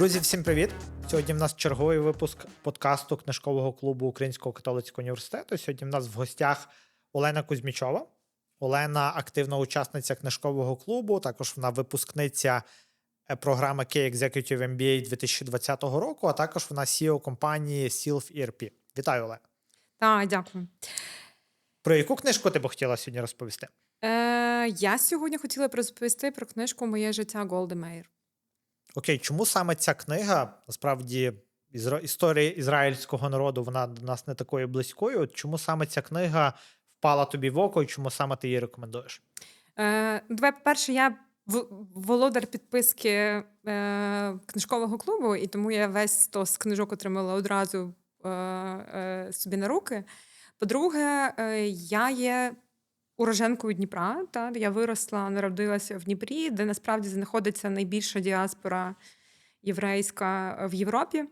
Друзі, всім привіт! Сьогодні в нас черговий випуск подкасту книжкового клубу Українського католицького університету. Сьогодні в нас в гостях Олена Кузьмічова. Олена активна учасниця книжкового клубу. Також вона випускниця е, програми K-Executive MBA 2020 року, а також вона CEO компанії Sylph ERP. Вітаю, Олена. Так, дякую. Про яку книжку ти б хотіла сьогодні розповісти? Е, я сьогодні хотіла б розповісти про книжку Моє життя Голди Меїр. Окей, чому саме ця книга насправді історія ізраїльського народу вона до нас не такою близькою? Чому саме ця книга впала тобі в око, і чому саме ти її рекомендуєш? Е, по-перше, я володар підписки е, книжкового клубу, і тому я весь стос книжок отримала одразу е, е, собі на руки. По-друге, е, я є уроженкою Дніпра. Та? Я виросла, народилася в Дніпрі, де насправді знаходиться найбільша діаспора єврейська в Європі.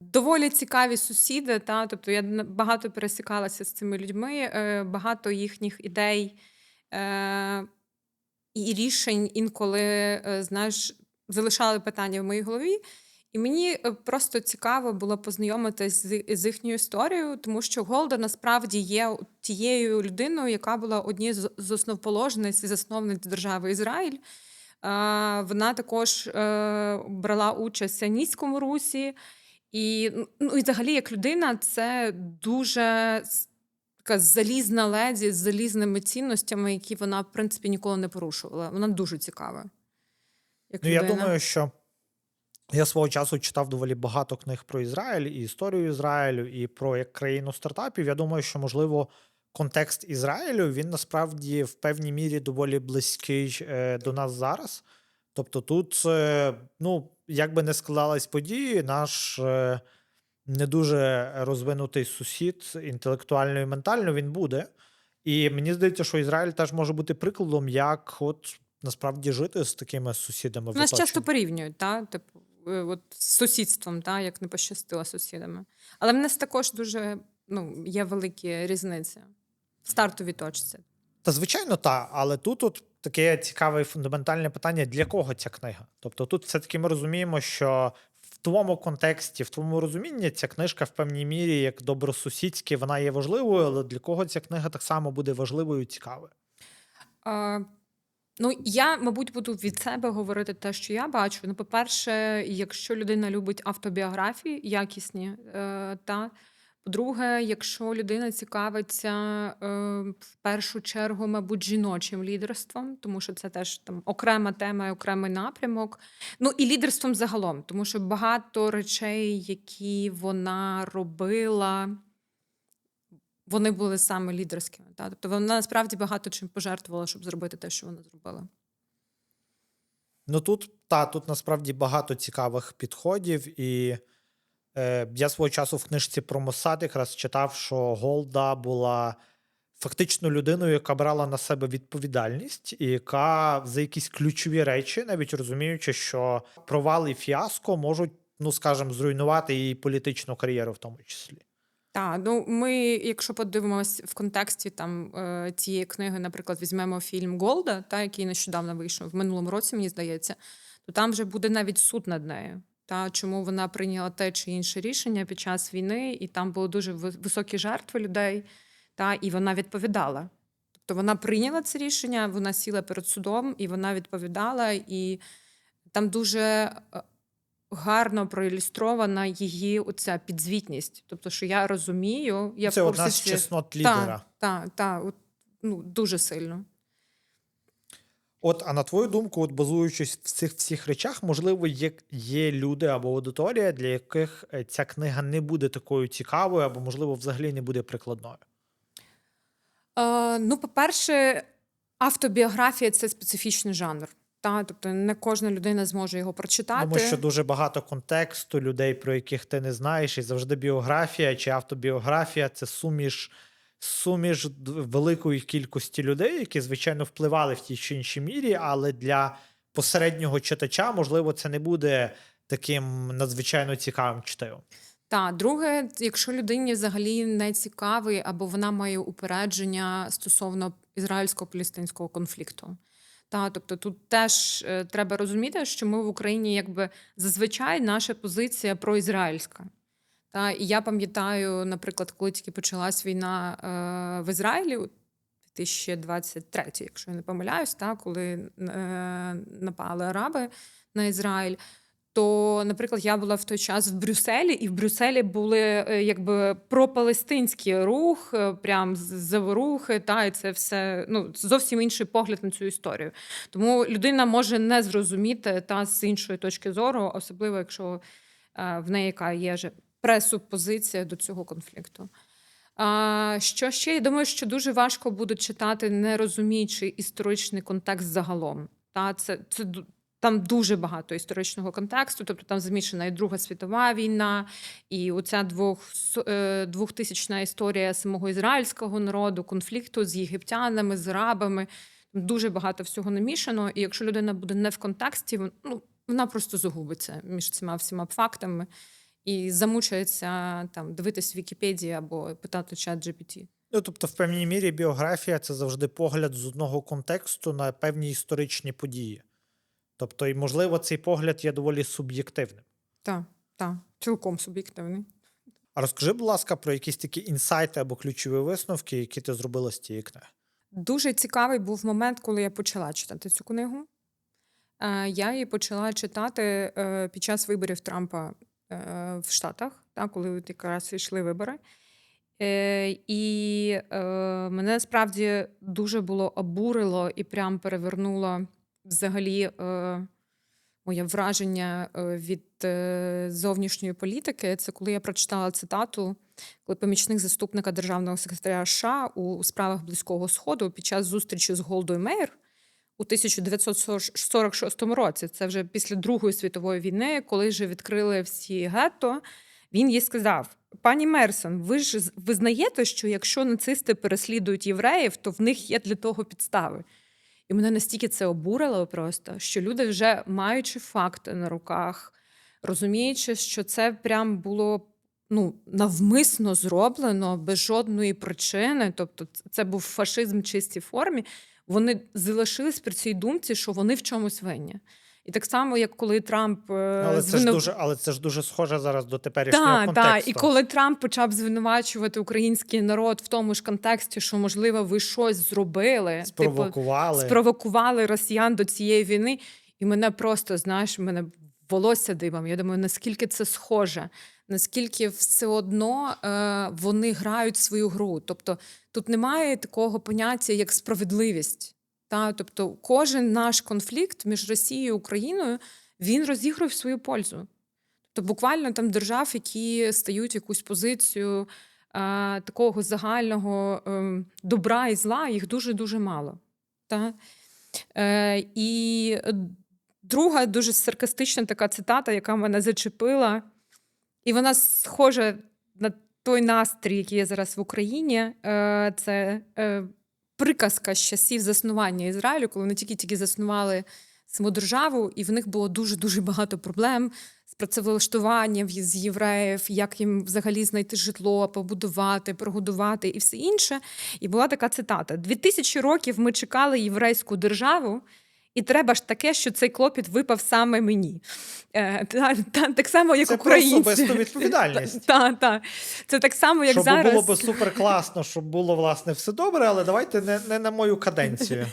Доволі цікаві сусіди, та тобто я багато пересікалася з цими людьми, е, багато їхніх ідей е, і рішень інколи, е, знаєш, залишали питання в моїй голові. І мені е, просто цікаво було познайомитись з, їхньою історією, тому що Голда насправді є тією людиною, яка була однією з, основоположниць і засновниць держави Ізраїль. Вона також е, брала участь в Сіоністському русі. І, ну, і взагалі, як людина, це дуже така залізна леді з залізними цінностями, які вона, в принципі, ніколи не порушувала. Вона дуже цікава. Як Ну, я думаю, що я свого часу читав доволі багато книг про Ізраїль і історію Ізраїлю, і про як країну стартапів. Я думаю, що можливо. Контекст Ізраїлю він насправді в певній мірі доволі близький е, до нас зараз. Тобто, тут, е, ну, як би не складались події, наш е, не дуже розвинутий сусід інтелектуально і ментально він буде. І мені здається, що Ізраїль теж може бути прикладом, як от насправді жити з такими сусідами. в Нас часто порівнюють, та? Типу, от, з сусідством, та? як не пощастило сусідами. Але в нас також дуже ну, є великі різниці в стартовій точці. Та звичайно, так, але тут от таке цікаве і фундаментальне питання: для кого ця книга? Тобто, тут все-таки ми розуміємо, що в твоєму контексті, в твоєму розумінні, ця книжка в певній мірі, як добросусідська, вона є важливою, але для кого ця книга так само буде важливою і цікавою? Ну, я, мабуть, буду від себе говорити те, що я бачу. Ну, по-перше, якщо людина любить автобіографії якісні, е, та по-друге, якщо людина цікавиться е, в першу чергу, мабуть, жіночим лідерством, тому що це теж там окрема тема і окремий напрямок. Ну і лідерством загалом, тому що багато речей, які вона робила. Вони були саме лідерськими. Та? Тобто вона насправді багато чим пожертвувала, щоб зробити те, що вона зробила. Ну тут та тут насправді багато цікавих підходів, і е, я свого часу в книжці про Моссад якраз читав, що Голда була фактично людиною, яка брала на себе відповідальність, і яка за якісь ключові речі, навіть розуміючи, що провал і фіаско можуть, ну скажімо, зруйнувати її політичну кар'єру в тому числі. Так, ну ми, якщо подивимось в контексті там е, цієї книги, наприклад, візьмемо фільм Голда, та який нещодавно вийшов в минулому році, мені здається, то там вже буде навіть суд над нею. Та чому вона прийняла те чи інше рішення під час війни, і там були дуже високі жертви людей, та і вона відповідала. Тобто вона прийняла це рішення, вона сіла перед судом і вона відповідала, і там дуже е, гарно проілюстрована її оця підзвітність. Тобто, що я розумію, я Це в одна з чеснот лідера. Так, так, так, ну, дуже сильно. От, а на твою думку, от базуючись в цих всіх речах, можливо, є, є люди або аудиторія, для яких е, ця книга не буде такою цікавою, або, можливо, взагалі не буде прикладною. Е, ну, по-перше, автобіографія це специфічний жанр. Та? Тобто не кожна людина зможе його прочитати. Тому що дуже багато контексту людей, про яких ти не знаєш, і завжди біографія чи автобіографія це суміш, суміш великої кількості людей, які, звичайно, впливали в тій чи іншій мірі, але для посереднього читача, можливо, це не буде таким надзвичайно цікавим читивом. Так, друге, якщо людині взагалі не цікавий або вона має упередження стосовно ізраїльсько-палестинського конфлікту. Та, тобто тут теж е, треба розуміти, що ми в Україні якби зазвичай наша позиція проізраїльська. Та, і я пам'ятаю, наприклад, коли тільки почалась війна е, в Ізраїлі, у 2023, якщо я не помиляюсь, та, коли е, напали араби на Ізраїль. То, наприклад, я була в той час в Брюсселі, і в Брюсселі були е, якби пропалестинський рух, е, прям заворухи, та і це все ну зовсім інший погляд на цю історію. Тому людина може не зрозуміти та з іншої точки зору, особливо якщо е, в неї яка є же пресупозиція до цього конфлікту. А, що ще? Я думаю, що дуже важко буде читати, не розуміючи історичний контекст загалом. Та це, це там дуже багато історичного контексту, тобто там замішана і Друга світова війна, і оця двох, е, двохтисячна історія самого ізраїльського народу, конфлікту з єгиптянами, з арабами. Дуже багато всього намішано. І якщо людина буде не в контексті, ну, вона просто загубиться між цими всіма фактами і замучається там дивитись Вікіпедії або питати чат GPT. Ну, тобто, в певній мірі біографія це завжди погляд з одного контексту на певні історичні події. Тобто, і можливо, цей погляд є доволі суб'єктивним. Так, так, цілком суб'єктивний. А розкажи, будь ласка, про якісь такі інсайти або ключові висновки, які ти зробила з цієї книги. Дуже цікавий був момент, коли я почала читати цю книгу. Е, Я її почала читати е, під час виборів Трампа е, в Штатах, коли якраз йшли вибори. І мене насправді дуже було обурило і прям перевернуло взагалі е, моє враження е, від е, зовнішньої політики. Це коли я прочитала цитату, коли помічник заступника державного секретаря США у справах Близького Сходу під час зустрічі з Голдою Мейер у 1946 році, це вже після Другої світової війни, коли вже відкрили всі гетто, він їй сказав: пані Мерсон, ви ж визнаєте, що якщо нацисти переслідують євреїв, то в них є для того підстави. І мене настільки це обурило просто, що люди, вже маючи факти на руках, розуміючи, що це прям було ну, навмисно зроблено без жодної причини, тобто це був фашизм в чистій формі, вони залишились при цій думці, що вони в чомусь винні. І так само, як коли Трамп е, Але це, ж дуже, але це ж дуже схоже зараз до теперішнього контексту. так. І коли Трамп почав звинувачувати український народ в тому ж контексті, що можливо ви щось зробили, типу, спровокували. спровокували росіян до цієї війни, і мене просто знаєш, мене волосся дибом. Я думаю, наскільки це схоже, наскільки все одно е, вони грають свою гру. Тобто тут немає такого поняття, як справедливість. Та? Тобто, кожен наш конфлікт між Росією і Україною він розігрує в свою пользу. Тобто, буквально там держав, які стають якусь позицію е, такого загального е, добра і зла, їх дуже дуже мало. Та? Е, і друга дуже саркастична така цитата, яка мене зачепила, і вона схожа на той настрій, який є зараз в Україні. Е, це е, приказка з часів заснування Ізраїлю, коли вони тільки-тільки заснували саму державу, і в них було дуже-дуже багато проблем з працевлаштуванням з євреїв, як їм взагалі знайти житло, побудувати, прогодувати і все інше. І була така цитата: «Дві тисячі років ми чекали єврейську державу. І треба ж таке, що цей клопіт випав саме мені. Е, та, та, так само, як Це українці. особисту відповідальність. Та, та. Це так само, як щоб зараз. було б супер класно, щоб було власне все добре, але давайте не, не на мою каденцію.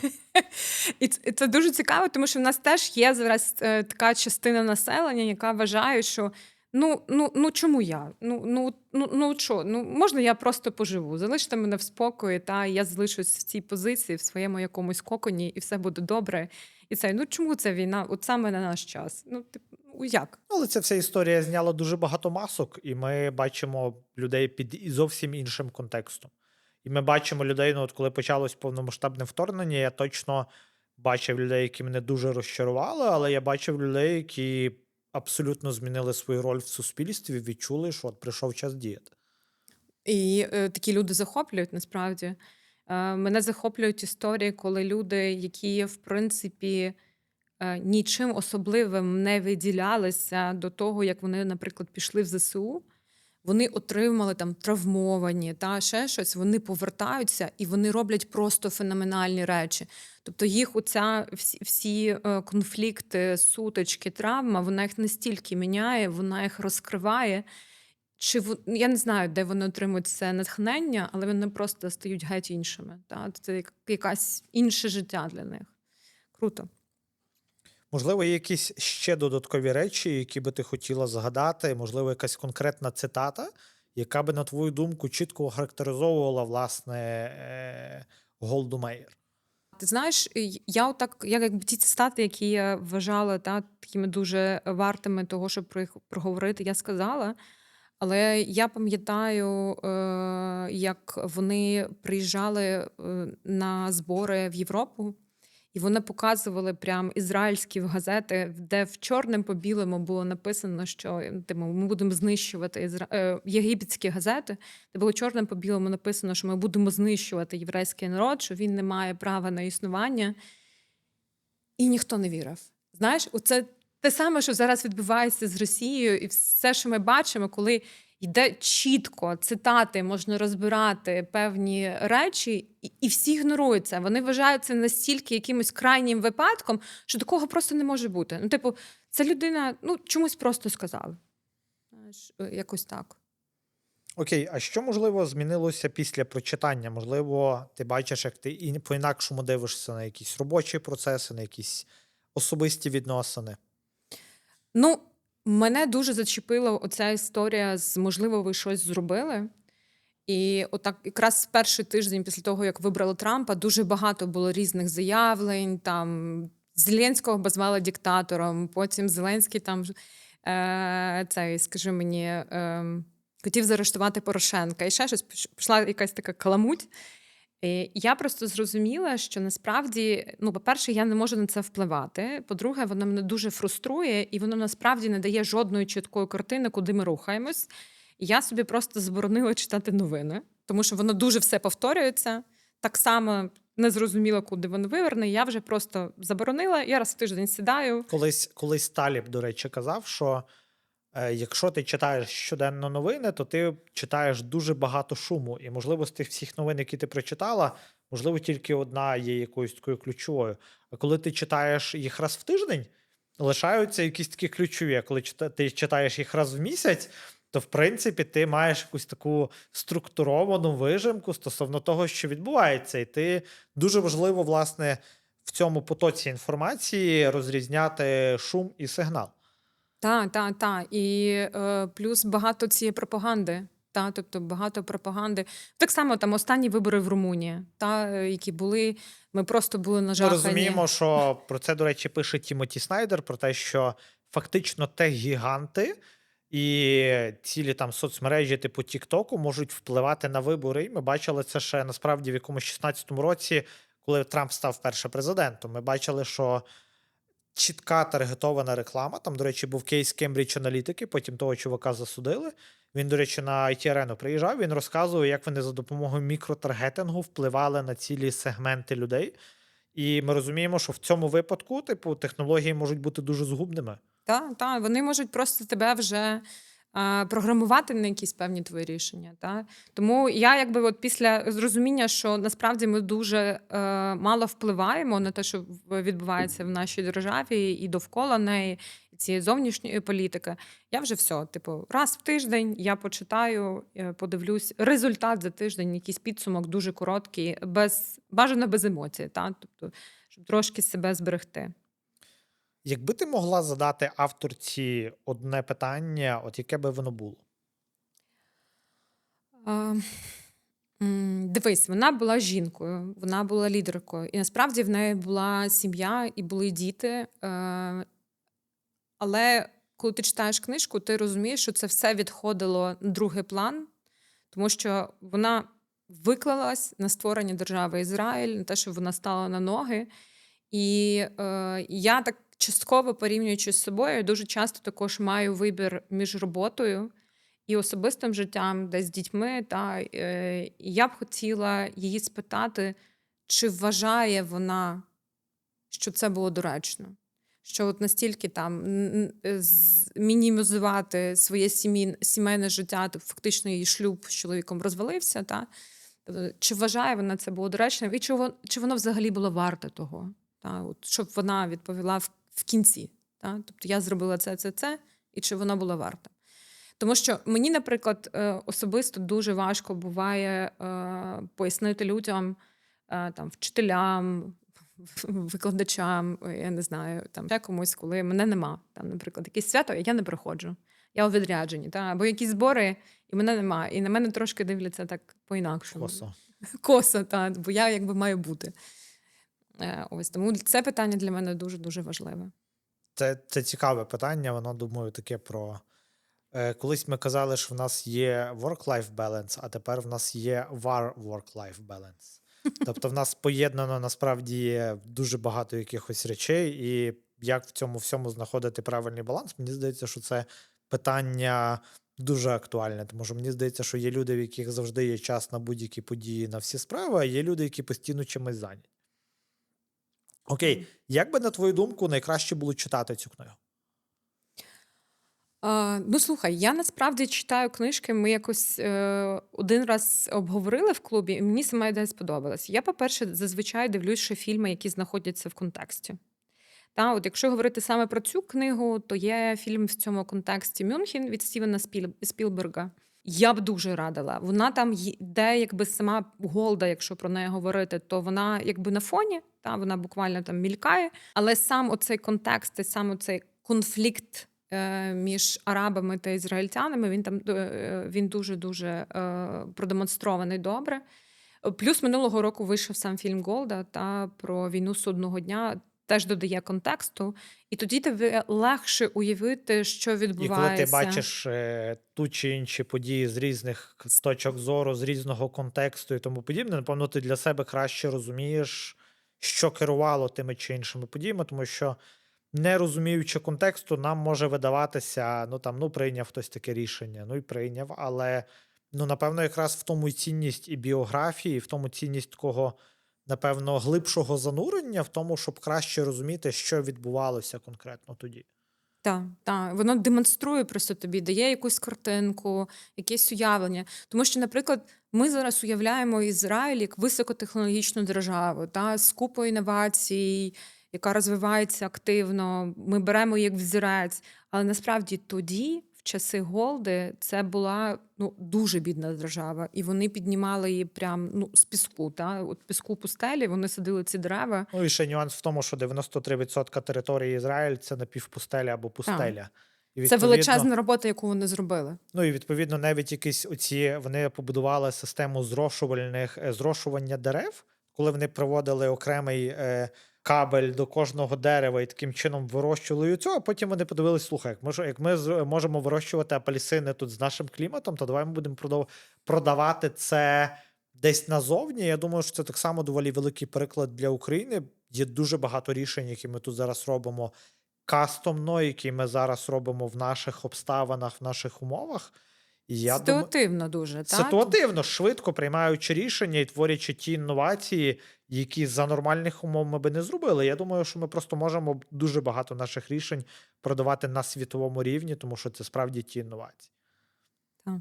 І це, це дуже цікаво, тому що в нас теж є зараз е, така частина населення, яка вважає, що ну, ну, ну чому я? Ну, ну, ну, ну що? Ну можна я просто поживу? Залиште мене в спокої, та я залишусь в цій позиції, в своєму якомусь коконі, і все буде добре. І це ну чому це війна? От саме на наш час? Ну, типу, як? Але ця вся історія зняла дуже багато масок, і ми бачимо людей під зовсім іншим контекстом. І ми бачимо людей, ну от коли почалось повномасштабне вторгнення, я точно бачив людей, які мене дуже розчарували, але я бачив людей, які абсолютно змінили свою роль в суспільстві, відчули, що от прийшов час діяти. І е, такі люди захоплюють насправді. Е, мене захоплюють історії, коли люди, які в принципі е, нічим особливим не виділялися до того, як вони, наприклад, пішли в ЗСУ. Вони отримали там травмовані та ще щось, вони повертаються і вони роблять просто феноменальні речі. Тобто їх оця всі, всі е, конфлікти, сутички, травма, вона їх настільки міняє, вона їх розкриває. Чи я не знаю, де вони отримують це натхнення, але вони просто стають геть іншими. Та? Це як- якась інше життя для них. Круто. Можливо, є якісь ще додаткові речі, які би ти хотіла згадати, можливо, якась конкретна цитата, яка би, на твою думку, чітко охарактеризовувала власне е, Голду Меїр. Ти знаєш, я отак, я якби ті цитати, які я вважала та, такими дуже вартими того, щоб про їх проговорити, я сказала. Але я пам'ятаю, е, як вони приїжджали е, на збори в Європу, і вони показували прям ізраїльські газети, де в чорним по білому було написано, що типу, ми будемо знищувати ізра... е, єгипетські газети, де було чорним по білому написано, що ми будемо знищувати єврейський народ, що він не має права на існування. І ніхто не вірив. Знаєш, оце те саме, що зараз відбувається з Росією, і все, що ми бачимо, коли йде чітко цитати, можна розбирати певні речі, і, і всі ігнорують це. Вони вважають це настільки якимось крайнім випадком, що такого просто не може бути. Ну, типу, ця людина ну, чомусь просто сказала. Е, якось так. Окей, а що можливо змінилося після прочитання? Можливо, ти бачиш, як ти по-інакшому дивишся на якісь робочі процеси, на якісь особисті відносини. Ну, мене дуже зачепила оця історія з можливо, ви щось зробили. І отак, якраз перший тиждень після того, як вибрали Трампа, дуже багато було різних заявлень. Там Зеленського обозвали диктатором, потім Зеленський там е, цей, скажи мені, е, хотів заарештувати Порошенка. І ще щось пішла якась така каламуть. І я просто зрозуміла, що насправді, ну, по-перше, я не можу на це впливати. По-друге, воно мене дуже фруструє, і воно насправді не дає жодної чіткої картини, куди ми рухаємось. Я собі просто заборонила читати новини, тому що воно дуже все повторюється. Так само не зрозуміла, куди воно виверне. Я вже просто заборонила. Я раз в тиждень сідаю. Колись, колись Таліб, до речі, казав, що е, якщо ти читаєш щоденно новини, то ти читаєш дуже багато шуму. І, можливо, з тих всіх новин, які ти прочитала, можливо, тільки одна є якоюсь такою ключовою. А коли ти читаєш їх раз в тиждень, лишаються якісь такі ключові. А коли ти читаєш їх раз в місяць, то в принципі ти маєш якусь таку структуровану вижимку стосовно того, що відбувається, і ти дуже важливо, власне, в цьому потоці інформації розрізняти шум і сигнал. Так, так, так. І е, плюс багато цієї пропаганди. Та, тобто багато пропаганди. Так само там останні вибори в Румунії, та, е, які були, ми просто були на Ми розуміємо, що про це, до речі, пише Тімоті Снайдер, про те, що фактично тех-гіганти і цілі там соцмережі, типу Тіктоку, можуть впливати на вибори. І ми бачили це ще насправді в якомусь 16-му році, коли Трамп став першим президентом. Ми бачили, що чітка таргетована реклама. Там, до речі, був кейс Кембридж Аналітики, потім того чувака засудили. Він, до речі, на it арену приїжджав. Він розказував, як вони за допомогою мікротаргетингу впливали на цілі сегменти людей. І ми розуміємо, що в цьому випадку, типу, технології можуть бути дуже згубними. Так, так, вони можуть просто тебе вже програмувати на якісь певні твої рішення. Та? Тому я якби от після зрозуміння, що насправді ми дуже е, мало впливаємо на те, що відбувається в нашій державі і довкола неї, цієї зовнішньої політики, я вже все. Типу, раз в тиждень я почитаю, е, подивлюсь результат за тиждень, якийсь підсумок дуже короткий, без бажано без емоцій, та? тобто, щоб трошки себе зберегти. Якби ти могла задати авторці одне питання, от яке би воно було? А, Дивись, вона була жінкою, вона була лідеркою, і насправді в неї була сім'я і були діти. е, Але коли ти читаєш книжку, ти розумієш, що це все відходило на другий план, тому що вона виклалась на створення держави Ізраїль, на те, що вона стала на ноги. І е, я так частково порівнюючи з собою, дуже часто також маю вибір між роботою і особистим життям, десь з дітьми. Та, е, я б хотіла її спитати, чи вважає вона, що це було доречно. що от настільки там з- мінімізувати своє сімейне життя, то фактично її шлюб з чоловіком розвалився. Та? Тобто, Чи вважає вона це було доречним, і чи, во- чи воно взагалі було варте того, та? От, щоб вона відповіла в, в кінці. Та? Тобто я зробила це, це, це, і чи воно було варте. Тому що мені, наприклад, е, особисто дуже важко буває е, пояснити людям, е, там, вчителям, викладачам, я не знаю, там ще комусь, коли мене нема. Там, наприклад, якесь свято, я не приходжу. Я у відрядженні, та? або якісь збори, і мене нема. І на мене трошки дивляться так по-інакшому. Косо. Косо, та, бо я якби маю бути. Е, Ось тому це питання для мене дуже дуже важливе. Це, це цікаве питання. Воно думаю, таке про. Е, колись ми казали, що в нас є work-life balance, а тепер в нас є war work-life balance. Тобто в нас поєднано насправді є дуже багато якихось речей, і як в цьому всьому знаходити правильний баланс, мені здається, що це питання дуже актуальне, тому що мені здається, що є люди, в яких завжди є час на будь-які події, на всі справи, а є люди, які постійно чимось зайняті. Окей, як би на твою думку найкраще було читати цю книгу? А, ну, слухай, я насправді читаю книжки. Ми якось е, один раз обговорили в клубі, і мені сама ідея сподобалась. Я, по-перше, зазвичай дивлюсь ще фільми, які знаходяться в контексті. Та, от якщо говорити саме про цю книгу, то є фільм в цьому контексті Мюнхен від Стівена Спіл... Спілберга. Я б дуже радила. Вона там йде, якби сама Голда, якщо про неї говорити, то вона якби на фоні, та вона буквально там мількає. Але сам оцей контекст і сам оцей конфлікт е, між арабами та ізраїльтянами, він там е, він дуже дуже е, продемонстрований добре. Плюс минулого року вийшов сам фільм Голда та про війну судного дня. Теж додає контексту, і тоді тобі легше уявити, що І коли ти бачиш е, ту чи інші події з різних к- точок зору, з різного контексту і тому подібне, напевно, ти для себе краще розумієш, що керувало тими чи іншими подіями, тому що не розуміючи контексту, нам може видаватися, ну там, ну, прийняв хтось таке рішення, ну і прийняв. Але ну, напевно, якраз в тому і цінність і біографії, і в тому цінність такого. Напевно, глибшого занурення в тому, щоб краще розуміти, що відбувалося конкретно тоді. Так, так, воно демонструє просто тобі, дає якусь картинку, якесь уявлення. Тому що, наприклад, ми зараз уявляємо Ізраїль як високотехнологічну державу, та, з купою інновацій, яка розвивається активно. Ми беремо як взірець. Але насправді тоді, часи Голди, це була ну, дуже бідна держава, і вони піднімали її прям ну, з піску. Та? От піску пустелі, вони садили ці дерева. Ну і ще нюанс в тому, що 93% території Ізраїль це напівпустеля або пустеля. І Це величезна робота, яку вони зробили. Ну і відповідно, навіть якісь оці вони побудували систему зрошувальних е, зрошування дерев, коли вони проводили окремий е, кабель до кожного дерева і таким чином вирощували цього. А потім вони подивились: слухай, як ми, як ми можемо вирощувати апельсини тут з нашим кліматом, то давай ми будемо продав- продавати це десь назовні. Я думаю, що це так само доволі великий приклад для України. Є дуже багато рішень, які ми тут зараз робимо кастомно, які ми зараз робимо в наших обставинах, в наших умовах. Я Ситуативно дуже, так? ситуативно, швидко приймаючи рішення і творячи ті інновації, які за нормальних умов ми би не зробили. Я думаю, що ми просто можемо дуже багато наших рішень продавати на світовому рівні, тому що це справді ті інновації. Так.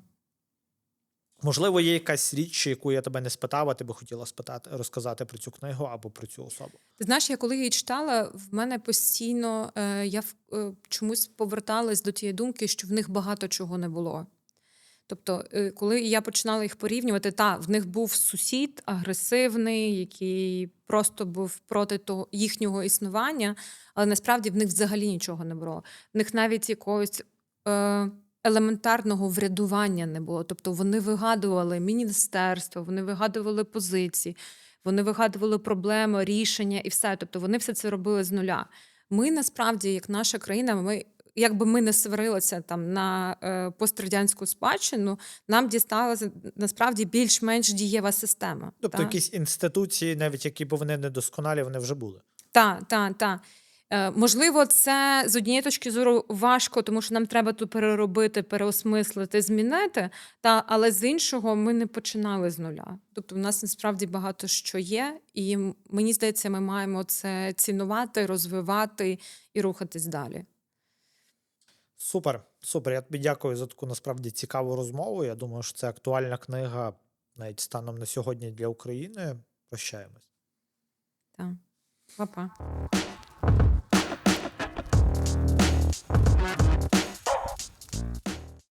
Можливо, є якась річ, яку я тебе не спитав, а ти би хотіла спитати, розказати про цю книгу або про цю особу. Ти знаєш, я коли її читала, в мене постійно е, я е, чомусь поверталась до тієї думки, що в них багато чого не було. Тобто, е, коли я починала їх порівнювати, та в них був сусід агресивний, який просто був проти того їхнього існування, але насправді в них взагалі нічого не було. В них навіть якогось е, елементарного врядування не було. Тобто вони вигадували міністерство, вони вигадували позиції, вони вигадували проблеми, рішення і все. Тобто вони все це робили з нуля. Ми насправді, як наша країна, ми. Якби ми не сварилися там на е, пострадянську спадщину, нам дісталася насправді більш-менш дієва система. Тобто, та? якісь інституції, навіть які б вони недосконалі, вони вже були. Так, так, так. Е, Можливо, це з однієї точки зору важко, тому що нам треба тут переробити, переосмислити, змінити. Та але з іншого ми не починали з нуля. Тобто, в нас насправді багато що є, і мені здається, ми маємо це цінувати, розвивати і рухатись далі. Супер, супер. Я тобі дякую за таку насправді цікаву розмову. Я думаю, що це актуальна книга навіть станом на сьогодні для України. Прощаємось. Так. Па-па.